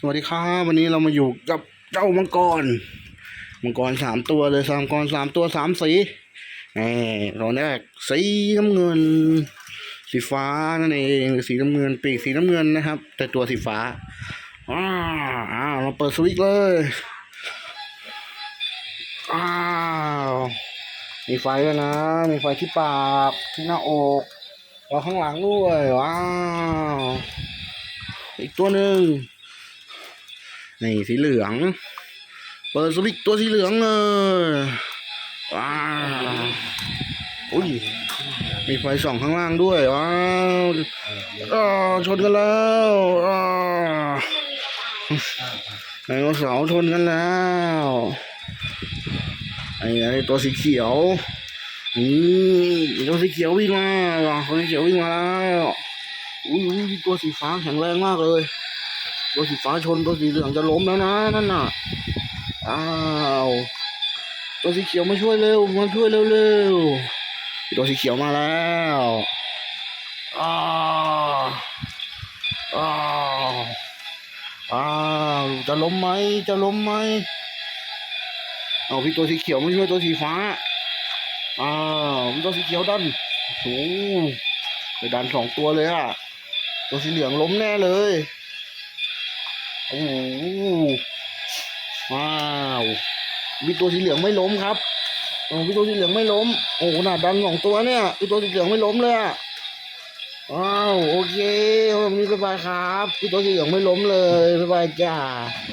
สวัสดีครับวันนี้เรามาอยู่กับเจ้ามังกร มังกรสามตัวเลยสามกรสามตัวสามสีนี่ตัวแรกสีน้ำเงิน สีฟ้านั่นเองสีน้ำเงินปีกสีน้ำเงินนะครับ แต่ตัวสีฟ้าอ้าวอ้าวเราเปิดสวิตช์เลยอ้าวมีไฟด้วนะ มีไฟที่ปากที่หน้าอกแล้วข้างหลังด้วยว้าวอีกตัวหนึ่ง นี่สีเหลือง เปิดสวิตตัวสีเหลืองเลยว้าอุ้ยมีไฟส่องข้างล่างด้วยว้าวอ้าชนกันแล้วอ้าวไดโนเสาร์ชนกันแล้วไอ้ไอ้ตัวสีเขียวนี่ตัวสีเขียววิ่งมาตัวสีเขียววิ่งมาแล้วอุ้ยตัวสีฟ้าแข็งแรงมากเลย ตัวสีฟ้าชนตัวสีเหลืองจะล้มแล้วนะนั่นน่ะอ้าวตัวสีเขียวมาช่วยเร็วมาช่วยเร็วเร็วตัวสีเขียวมาแล้วอ้าวอ้าวอ้าวจะล้มไหมจะล้มไหมเอาพี่ตัวสีเขียวมาช่วยตัวสีฟ้าอ้าวตัวสีเขียวดันโอ้ไปดันสองตัวเลยอะตัวสีเหลืองล้มแน่เลย โอ้โหว้าวมีตัวสีเหลืองไม่ล้มครับโอ้มีตัวสีเหลืองไม่ล้ม โอ้ขนาดดันสองตัวเนี่ยมีตัวสีเหลืองไม่ล้มเลยอะว้าวโอเควันนี้บ๊ายบายครับมีตัวสีเหลืองไม่ล้มเลยสบายจ้า